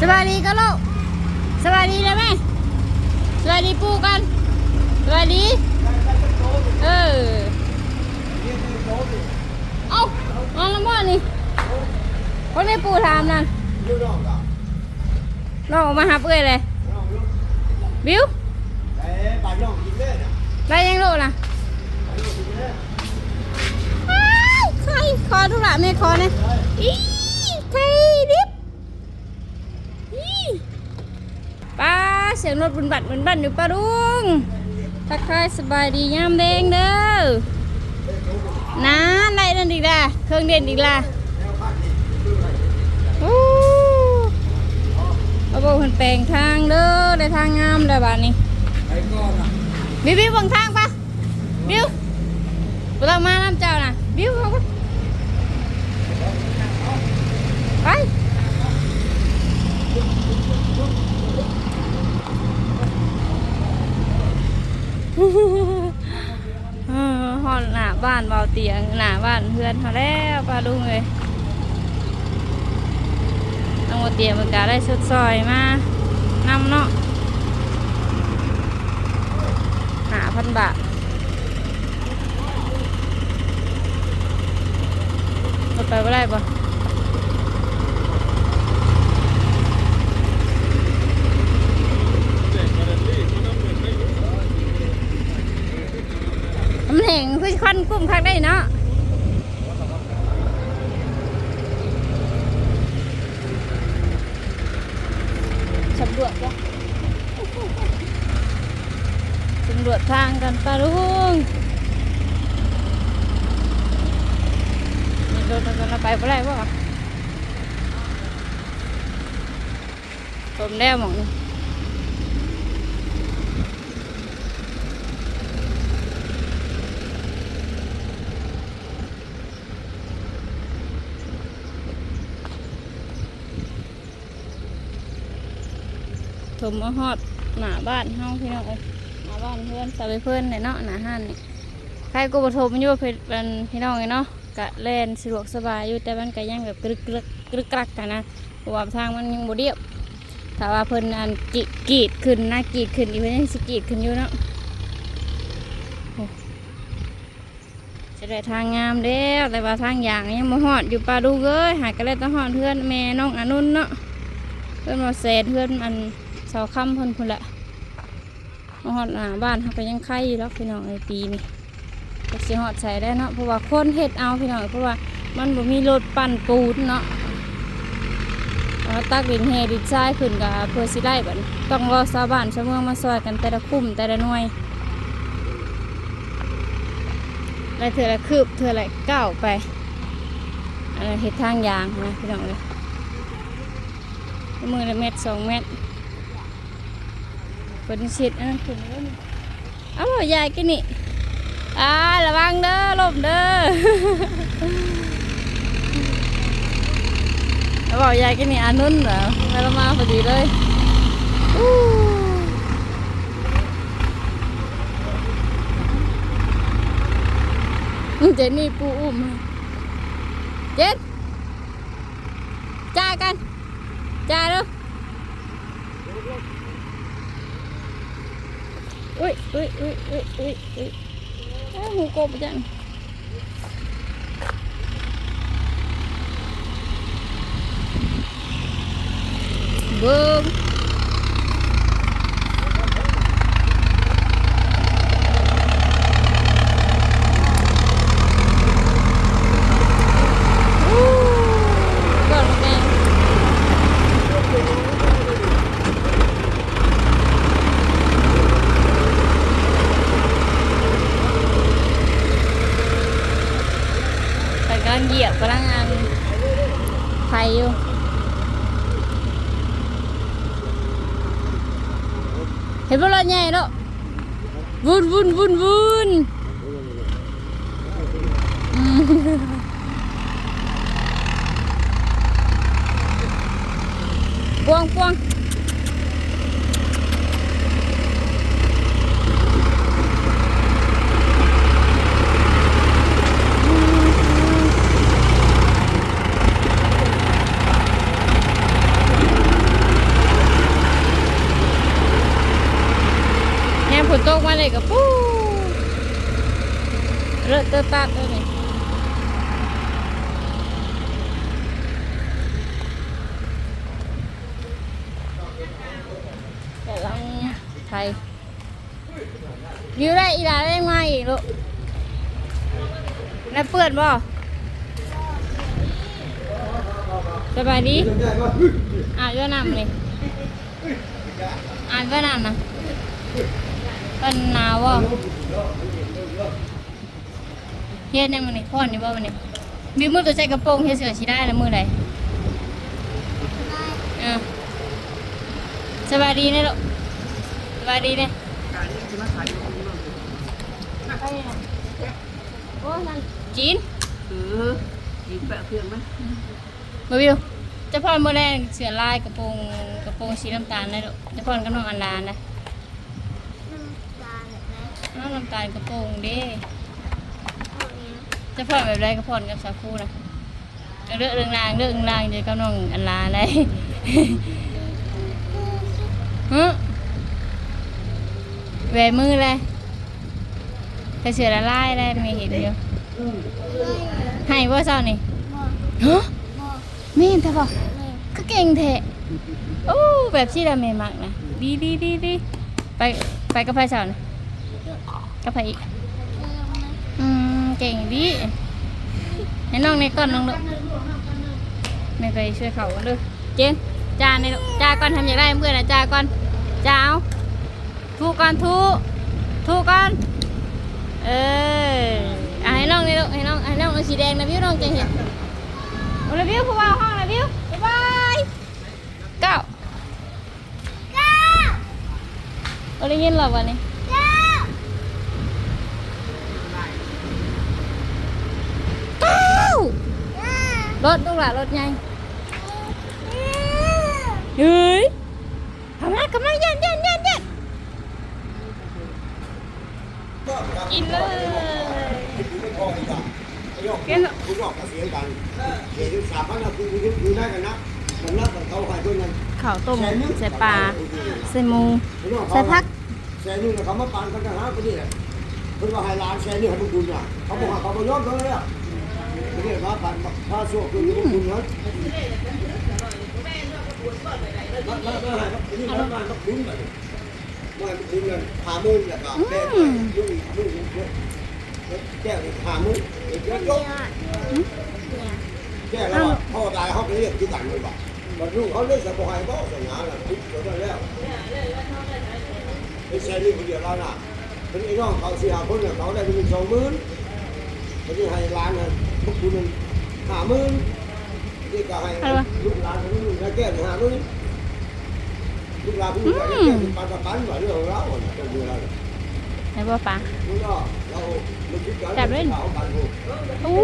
สบายดีก็ลูกสบายดีเลยไหมสบายดีปูกันสบายดี เออ เอาเอาละมั่นี่คนได้ปูถามนั่นน้องออกมาหาเปื่อยเลยบิวได้ยังลูกนะใครคอทุระแม่คอเนี่ยอีใครดิบอี ป้าเสียงรถบุญบัตรบุญบัตรอยู่ป้าดุงทักทายสบายดียามแดงเด้อน้าได้นั่นอีกละเครื่องเด่นอีกละโอ้เอาบอกเพิ่นแปลงทางเด้อได้ทางงามได้บ้านนี้บิวบิวบังทางปะบิวบ่ต้องมาน้ำเจ้านะบิวเขาก็ไป เออฮอนหน้าบ้านเบาเตียงหน้าบ้านเพื่อนเขาแล้วปลาดุงเลยน้องเตียงมันก็ได้สุดซอยมานำเนาะหาพันบาทรถไปไม่ได้ปะมันแห่ง คือควันกุ้มคักได้เนาะสำรวจจ้ะสำรวจทางกันปะลุงนี่รถมันไปไม่ได้ปะผมแล้หมองนี่ มมาฮอดหน้าบ้านเฮาพี่น้องเอ้ยหน้าบ้านเพื่อนสาวเพื่อนเนี่ยเนาะหน้าห้านนี่ใครก็บ่ถมอยู่เพิ่นเป็นพี่น้องเอ้ยเนาะกะแล่นสะดวกสบายอยู่แต่มันก็ยังแบบกรึกกรึกกรึกกรักกันนะเพราะว่าทางมันยังบ่เรียบถ้าว่าเพิ่นอันกีดกีดขึ้นนะกีดขึ้นอีเพิ่นยังสิกีดขึ้นอยู่เนาะจะได้ทางงามแล้วแต่ว่าทางอย่างยังบ่ฮอดอยู่ปลาดูเอ้ยหากก็เลยต้องฮอดเพื่อนแม่น้องอนุนเนาะเพื่อนมาแสนเพื่อนอัน เสาค่ำเพิ่นพุ่นละมาฮอดหนาบ้านเขาก็ยังไข่อยู่แล้วพี่น้องในปีนี้ก็สิฮอดใส่ได้เนาะเพราะว่าคนเฮ็ดเอาพี่น้องเพราะว่ามันบ่มีรถปั่นปูนเนาะตักดินแห่ดินทรายขึ้นกับเพื่อสิได้บัดนี้ต้องรอชาวบ้านชาวเมืองมาซอยกันแต่ละคุ้มแต่ละหน่วยอะได้เถื่อละคืบเถื่อละก้าวไปอันนั้นเฮ็ดทางยางนะพี่น้องเลยมือละเม็ดสองเม็ด เป็นชิดอันนั้นขึ้นแล้วนี่เอาบ่ยายกินนี่อ่าระวังเด้อลมเด้อเอาบ่ยายกินนี่อันนุ่นเหรอไปละมาพอดีเลยเจนี่ปูอุ้มเจ็ดจ้ากันจ้าเด้อ อุ้ยอุ้ยอุ้ยอุ้ยอุ้ยอุ้ยหูกบจังเบิ้งอู้เบิ่งแม่ แต่กำลั งเหยียบกำลังอันไทยอยู่เห็นบ่รถใหญ่เนาะวุ่นวุ่นวุ่นวุ่นอืมปวงปวง ต กมาเลยกับปูเลือดเตอตัดเลยนี่กำลังไทยอยู่ได้อีหลาได้มาอีกลูกแล้วเปิดบ่สบายดีอ่านเวียดนามเลยอ่านเวียดนามนะ เป็นหนาวบ่เฮ็ดในมื้อนี้พ่อนนี่บ่มื้อนี้มีมือตัวใส่กระโปรงเฮ็ดเสื้อสิได้แล้วมือใดเออสบายดีเด้อลูกสบายดีเด้อไปน่ะโอ้นั่นจีนเออยิงแปะเครื่องไหมมาวิวเจะพ่อเมื่อแรกเสือลายกระโปรงกระโปรงสีน้ำตาลได้ลูกเจะพ่อกับน้องอันลานนะ น้องน้ำตาลกระโปรงเด้เจะพ่อแบบไรกระพ่อนกับสาคูนะเรื่องเรื่องรางเรื่องรางเดี๋ยวกับน้องอันลาเลยฮึแหวมือเลยใส่เสือละลายเลยไม่เห็นอยู่ให้ว่าเศร้านี่ฮะแม่นแต่บอกก็เก่งแท้โอ้แบบที่เราเมย์มักนะดีดีดีดีไปไปกับไฟสาวนะ กับไฟอีก อืมเก่งดีให้น้องในก้อนน้องลูกไม่ไปช่วยเขากันเลยเจนจ้าในจ้าก่อนทำอย่างไรเพื่อนนะจ้าก่อนจ้าเอาทูก่อนทูทูก่อนเอออะให้น้องในลูกให้น้องให้น้องเอาสีแดงนะพี่น้องจะเห็นโอ้ระวิวผู้ว่าห้องระวิวบ๊ายบายเก้าเก้าโอ้ได้ยินหรอวันนี้เก้า รถลูกหลานรถไงเฮ้ยทำไรกำลังยันยันยันยันกินเลยกินคุณออกเสียงกันเดี๋ยวสามพันเราคุยคุยคุยได้กันนะผมรับกับเขาใครเพื่อนกันข้าวต้มใส่ปลาใส่หมูใส่ผักแซ่นี่เขามาปานกันนะฮะคนนี้เพื่อนว่าให้ร้านแซ่นี่ให้พวกคุณอะเขาบอกว่าเขาไม่ยอมเขาเลยอะ แล้วก็แม่ยุ่งยุ่งยุ่งแก้วหามือเดี๋ยวยกแค่แล้วพ่อตายเขาไปเรียกที่ต่างเลยบอกมันลูกเขาเรียกสบายก็สัญญาแล้วทุกคนแล้วไอ้แซ่นี่คนเดียวแล้วนะเป็นไอ้น้องเขาเสียคนเนี่ยเขาได้เป็นสองหมื่น เขาจะให้ร้านน่ะพวกคุณห้าหมื่นนี่ก็ให้ลูกหลานคนนึงได้แก้ห้าหมื่นลูกหลานผู้ใหญ่ได้แก้เป็นปันปันว่าเรื่องของเราเนี่ยเป็นเรื่องอะไรไหนบ่ปลานี่ก็เราเราคิดกันเขาปันผูกอู้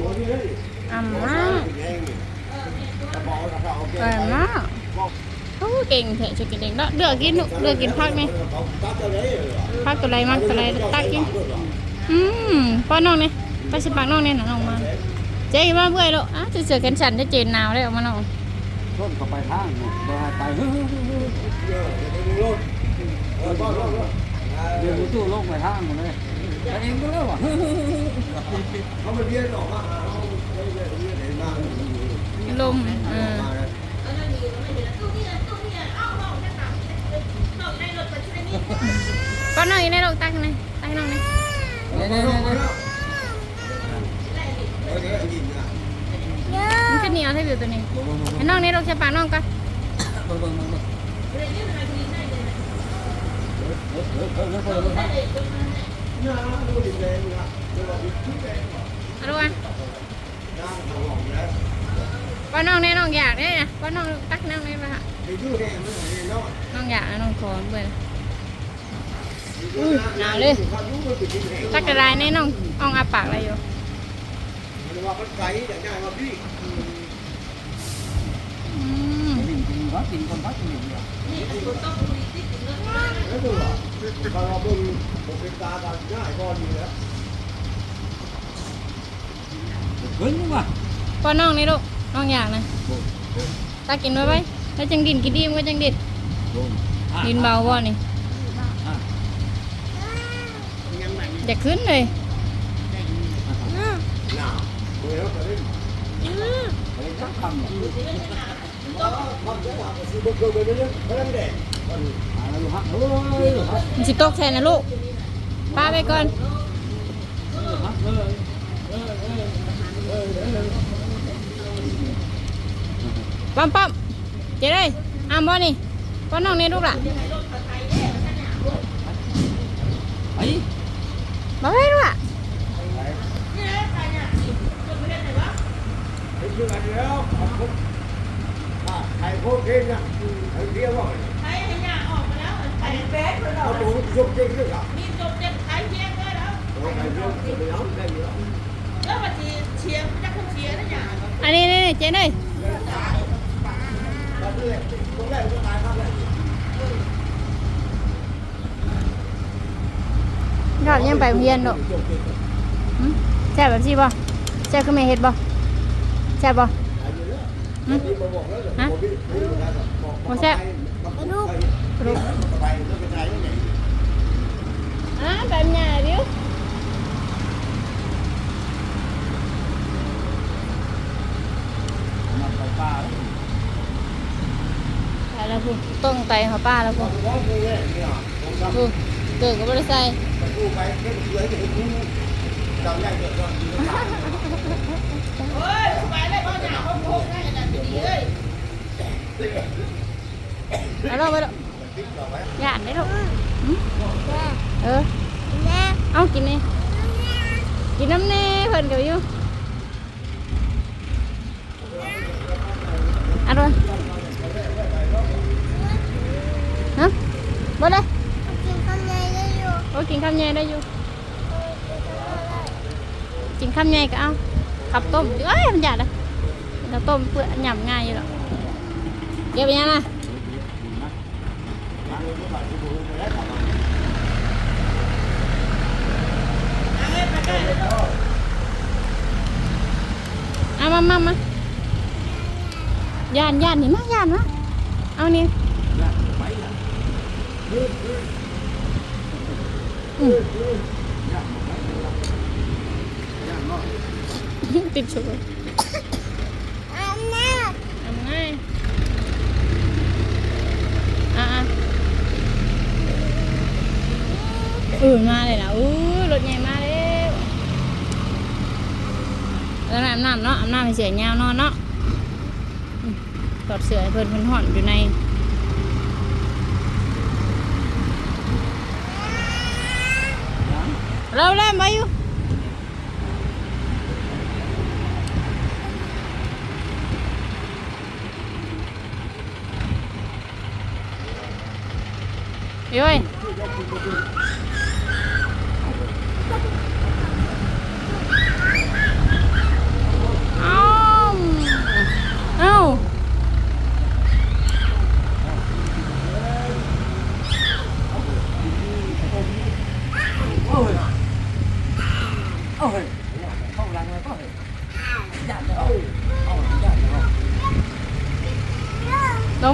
โอ้ยนี่อ่ำหมอมาสาวกแดงนี่กระบอกกระเพราแกอร่อยไปมากโอ้เก่งเถอะจะกินเองเนาะเลือกกินลูกเลือกกินผักนี่ผักตัวไรมักตัวไรตักกิน อืมป้อนน้องเนี่ยไปสิปากน้องเนี่ยนะน้องมา เจ๊มาเบื่อแล้วอะเสือกันฉันจะเจนหนาวได้ออกมาน้องต้นก็ไปทางบ่ให้ไปฮึ่มเดี๋ยวตู้ลงไปทางหมดเลยไปเองก็แล้วอะเขามาเรียนออกมาเขาเรียนเรียนเรียนมาลมเออป้อนน้องอยู่ในโลกตักนี่ตักน้งนี่เลยเนี่ยเนี่ยเออเลย วยินนะมันขึ้นเหนียวให้วิวตัวนี้ให้น้องในโลกใช้ปากน้องก่อนเบิ่งเบิ่งเบิ่งเบิ่งน้าดูดิแดงนะเดี๋ยวดิชุดแดงเอาดูอะน้าเขาบอกแล้วป้อนน้องในน้องอยากได้นะป้อนน้องตักน้องในมาฮะไอ้ยูแดงมันไหนเนาะน้องอยากนะน้องขอเบื่อ หนาวเลยเขาดูมันเป็นแดงตักกระไรในน้องอ่องอาปากอะไรอยู่มันว่ามันไก่แต่ง่ายว่าพี่อืมกินกินวัดกินคนวัดกินอย่างเดียวแล้วดูว่าเขาเราเป็นผมเป็นตาตาง่ายก็ดีแล้วเฮ้ยว่ะป้อนน้องนี่ลูกน้องอยากนะตักกินไว้ไว้แล้วจังดินกินดีมันก็จังดินดินเบาบ่นี่ อยากขึ้นเลยหนาวเดี๋ยวก็ได้ไปจักคำเนี่ยมันจะทำสิบเกินไปเรื่อยๆเพราะนั่นะหาแล้วฮักเฮ้ยฮักมันสิตกแทนนะลูกป้าไปก่อนปั๊มปั๊มเจ๊เลยอ้ามบ่นี่ป้อนน้องนี่ลูกล่ะไป บ่ให้ลูกล่ะ ไอ้เรื่องอะไรแล้วเอาพวกอ่า ไอ้พวกเก่งนะไอ้เรียกว่าใช้ให้ยาออกมาแล้วใส่แป๊ดเลยเอาตัวมันจบเก่งด้วยครับมีจบเจ็บขายเชียงเลยแล้วโอ้ยไอ้เรื่องจะไปเอาได้อยู่แล้วแล้วมาทีเชียงจะคงเชียร์นะยาอันนี้นี่นี่เจ๊เลยตอนแรกตอนแรกก็ตายครับแรกยอดยังไปโรงเรียนลูกหึแซ่บแบบซี่บ่แซ่บคือแม่เฮ็ดบ่แซ่บบ่ นี่มาบอกแล้วเลยบอกพี่พี่มาแล้วบอก บ่แซ่บ ลูก ลูก ไปเลิกกันใจยังไง อ่าแบบใหญ่ดิว มันไปป่าแล้ว ไปแล้วพูต้องไตเขาป้าแล้วพู บอกเลยเนี่ยเนี่ยผมทำ พูเกิดก็บ่ได้ใส่ ไปดูไปแค่เหลือจะเห็นคุณจำได้เยอะก็ เฮ้ยไปเลยพ่อยาพ่อโค้งได้ขนาดนี้ เลยเอาลงไปลูกย่านได้ลูกหึเออเอากินนี่กินน้ำแน่เพิ่นก็อยู่เอันด้วยฮะบ่ได้โอ้กินข้าวใหญ่ได้อยู่กินข้าวใหญ่ก็เอา ขับต้มเอ้ยมันหยาดอะเราต้มเปื่อยหยำง่ายอยู่หรอกเก็บไปยังนะเอามามามาย่านย่านนี่มาย่านมาเอานี่อืม ติดชุดอาบน้ำอาบน้ำอะอะอือมาเลยนะอู้รถใหญ่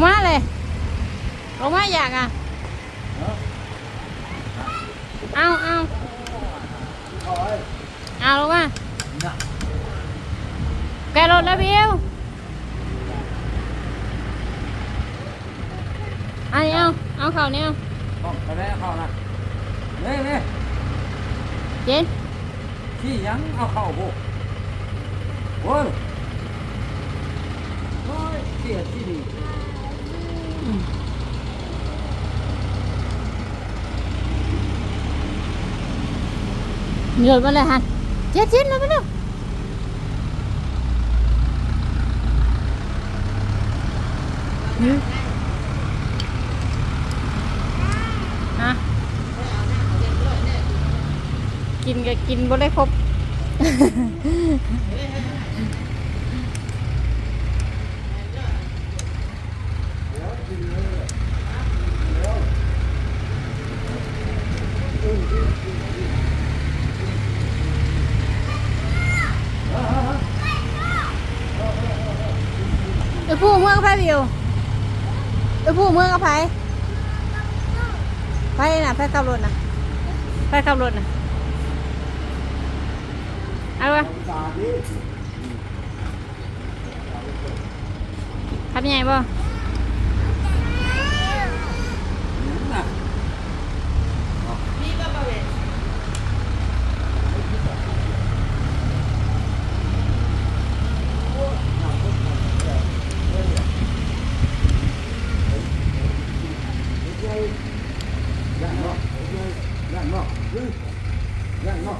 มาแล้วแล้วอาบน้ำเนาะอาบน้ำให้ เสียยาวนอนเนาะอืมถอดเสื้อให้เพิ่นเพิ่นห่อนอยู่ในเราเล่นมาอยู่เย้ยเอาเอาโอ้ยโอ้ยเข้าหลังแล้วก็เฮ้ยยัดเอาเอายัดเอาลงมาเลยลงมาอยากอะเอาเอาเอาลงมาน่ะแกรถแล้วพิวอันนี้เอาเอาเข่านี่เอาเข้าไปแล้วเข้านะเน่เน่เย็นขี้ยังเอาเข้าพวกโอ้ยโอ้ยเสียที่ดี มีรถมาเลยฮันเจ็ดเจ็ดแล้วไปเร็วหืมฮะกินก็กินบ่ได้ครบ ไปผู้เมืองก็ไผวิวไปผู้เมืองกับไผไผน่ะไผขับรถน่ะไผขับรถน่ะเอาวะทำยังไงบ่ ย่างเนาะ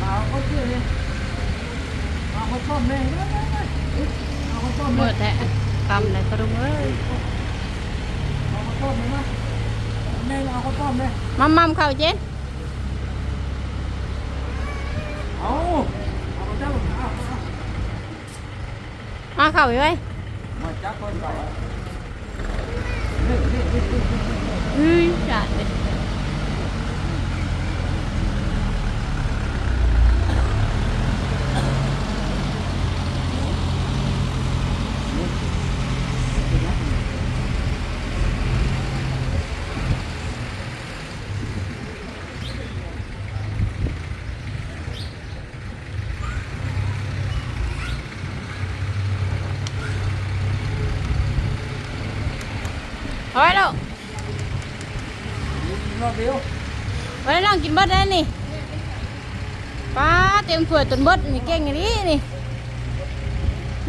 มาเอาเขาต้มแม่งเลยเอาเขาต้มเมื่แม่อแต่กำเลยกระดุมเอ้ยเอาเขาต้มเลยนะแม่งเอาเขาต้มเลยมัมมัมเข้าเจนเอาเอาเข้าเอาเอาเข้าไปไว้มาจับคนเก่า อืมจัดเลย เอาไว้แล้วรอบเดียวไว้แล้วน้องกินเบิดได้นี่ป้าเต็มถ้วยต้นเบิดนี่เก่งอย่างนี้นี่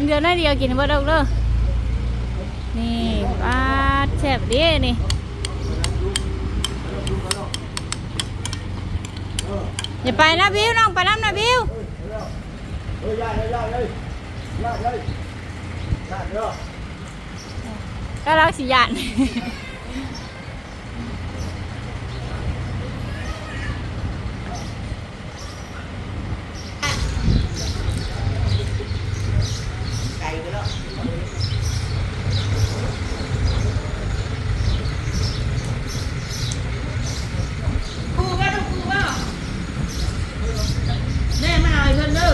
เดือนหน้าเดียวกินเบิดเอาเด้อนี่ป้าแซ่บดีนี่อย่าไปนะบิวน้องไปน้ำนะบิวเฮ้ยย่างเลยย่างเลยย่างเลยย่างเนาะ ก็รักสิยาน ไก่ไปแล้วกูว่าต้องกูว่าแม่มาเอาไอ้เพิ่นเด้อ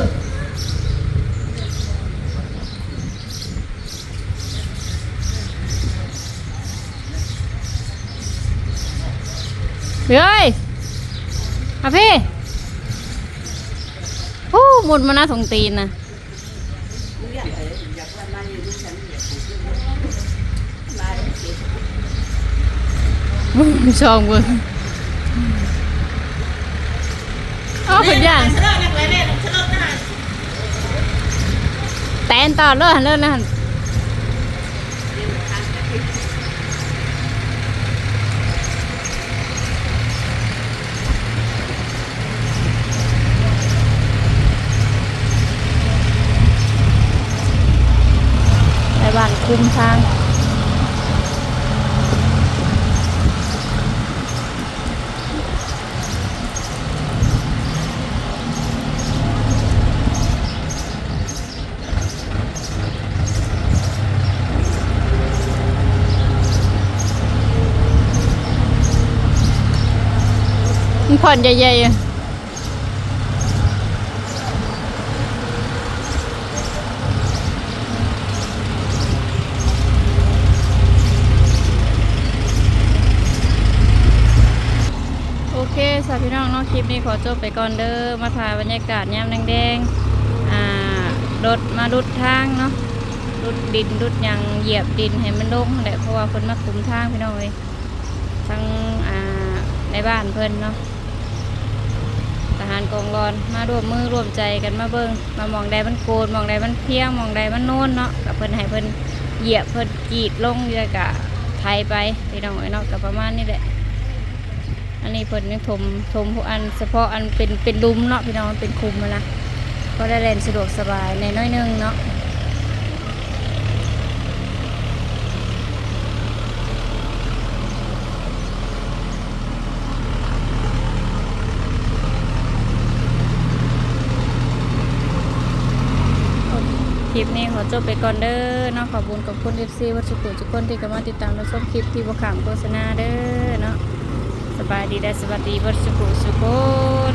เฮ้ยมาพี่โอ้หมุนมาหน้าสงตีนนะมึงชองมึงเอาเป็นอย่างเลิกนักเลยเนี่ยเลิกนะแตนต่อเลยหันเลยนะ บ้านคุมทางผ่อนใหญ่ๆอะโอเคสาวพี่น้องเนาะค ลิปนี้ขอจบไปก่อนเด้อมาถ่ายบรรยากาศยามแดงๆอ่ารถมาดุดทางเนาะดุดดินดุดยังเหยียบดินให้มันลงนั่นแหละเพราะว่าคนมาคุมทางพี่น้องเลยทั้งอ่าในบ้านเพิ่นเนาะทหารกองรอนมาร่วมมือร่วมใจกันมาเบิงมามองใดมันโกนมองใดมันเพียงมองใดมันโน่นเนาะกับเพิ่นให้เพิ่นเหยียบเพิ่นกีดลงเยอะกะไทยไปพี่น้องไอ้เนาะกับประมาณนี้แหละ อันนี้เพิ่นยังถมถมพวกอันเฉพาะอันเป็นเป็นลุมเนาะพี่น้องเป็นคุมมาละก็ได้เล่นสะดวกสบายในน้อยนึงเนาะคลิปนี้ขอจบไปก่อนเด้อเนาะขอบคุณขอบคุณ FC วัดสุขุทุกคนที่เข้ามาติดตามรับชมคลิปที่บวขามโฆษณาเด้อเนาะ บายดีและสวัสดีเบดสุขุสุคน